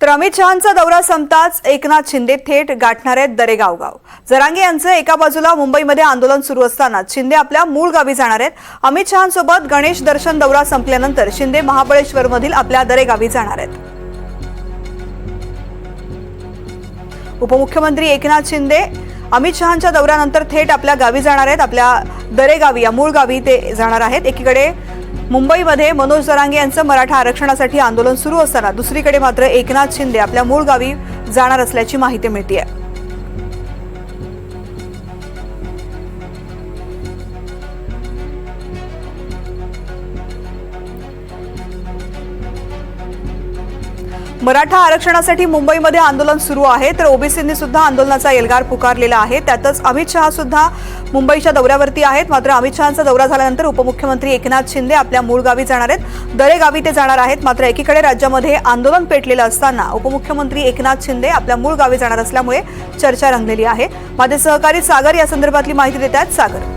तर अमित शहांचा दौरा संपताच एकनाथ शिंदे थेट गाठणार आहेत दरेगाव गाव जरांगे यांचं एका बाजूला मुंबईमध्ये आंदोलन सुरू असताना शिंदे आपल्या मूळ गावी जाणार आहेत. अमित शहांसोबत गणेश दर्शन दौरा संपल्यानंतर शिंदे महाबळेश्वरमधील आपल्या दरेगावी जाणार आहेत. उपमुख्यमंत्री एकनाथ शिंदे अमित शहांच्या दौऱ्यानंतर थेट आपल्या गावी जाणार आहेत. आपल्या दरेगावी या मूळ गावी ते जाणार आहेत. एकीकडे मुंबईमध्ये मनोज जरांगे यांचं मराठा आरक्षणासाठी आंदोलन सुरू असताना दुसरीकडे मात्र एकनाथ शिंदे आपल्या मूळ गावी जाणार असल्याची माहिती मिळते आहे मराठा आरक्षणासाठी मुंबईमध्ये आंदोलन सुरू आहे तर ओबीसींनी सुद्धा आंदोलनाचा एल्गार पुकारलेला आहे. त्यातच अमित शहा सुद्धा मुंबईच्या दौऱ्यावरती आहेत. मात्र अमित शहांचा दौरा झाल्यानंतर उपमुख्यमंत्री एकनाथ शिंदे आपल्या मूळ गावी जाणार आहेत. दरेगावी ते जाणार आहेत. मात्र एकीकडे राज्यामध्ये आंदोलन पेटलेलं असताना उपमुख्यमंत्री एकनाथ शिंदे आपल्या मूळ गावी जाणार असल्यामुळे चर्चा रंगलेली आहे. माझे सहकारी सागर या संदर्भातली माहिती देत आहेत. सागर.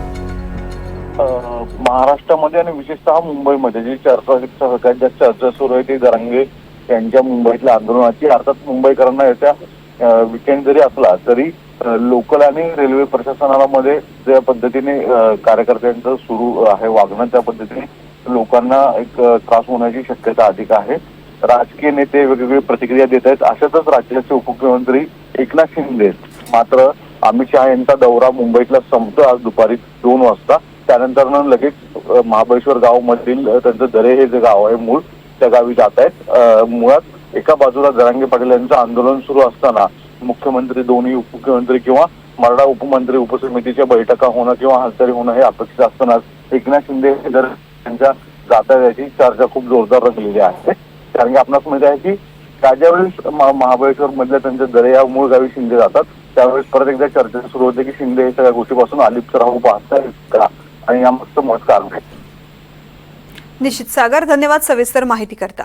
महाराष्ट्रामध्ये आणि विशेषतः मुंबईमध्ये जी चर्चा सहकार्यात चर्चा सुरू आहे ती दरांगे त्यांच्या मुंबईतल्या आंदोलनाची अर्थात मुंबईकरांना याच्या विकेंड जरी असला तरी लोकल आणि रेल्वे प्रशासनामध्ये ज्या पद्धतीने कार्यकर्त्यांचं सुरू आहे वागणं त्या पद्धतीने लोकांना एक त्रास होण्याची शक्यता अधिक आहे. राजकीय नेते वेगवेगळी प्रतिक्रिया देत आहेत. अशातच राज्याचे उपमुख्यमंत्री एकनाथ शिंदे मात्र अमित शहा यांचा दौरा मुंबईतला संपतो आज दुपारी दोन वाजता. त्यानंतर ना लगेच महाबळेश्वर गाव मधील त्यांचं दरे हे जे गाव आहे मूळ. त्या गावी जात आहेत. मुळात एका बाजूला जरांगे पाटील यांचं आंदोलन सुरू असताना मुख्यमंत्री दोन्ही उपमुख्यमंत्री किंवा मराठा उपमंत्री उपसमितीच्या बैठका होणं किंवा हालचाली होणं हे अपेक्षित असतानाच एकनाथ शिंदे हे जर त्यांच्या जाता याची चर्चा खूप जोरदार रंगलेली आहे. कारण की आपणास माहिती आहे की त्याच्यावेळेस महाबळेश्वर मधल्या त्यांच्या दरे या मूळ गावी शिंदे जातात. त्यावेळेस परत एकदा चर्चा सुरू होते की शिंदे हे सगळ्या गोष्टीपासून अलिप्त राहू पाहता का? आणि यामागचं मत कारण आहे? निश्चित सागर धन्यवाद सविस्तर माहिती करता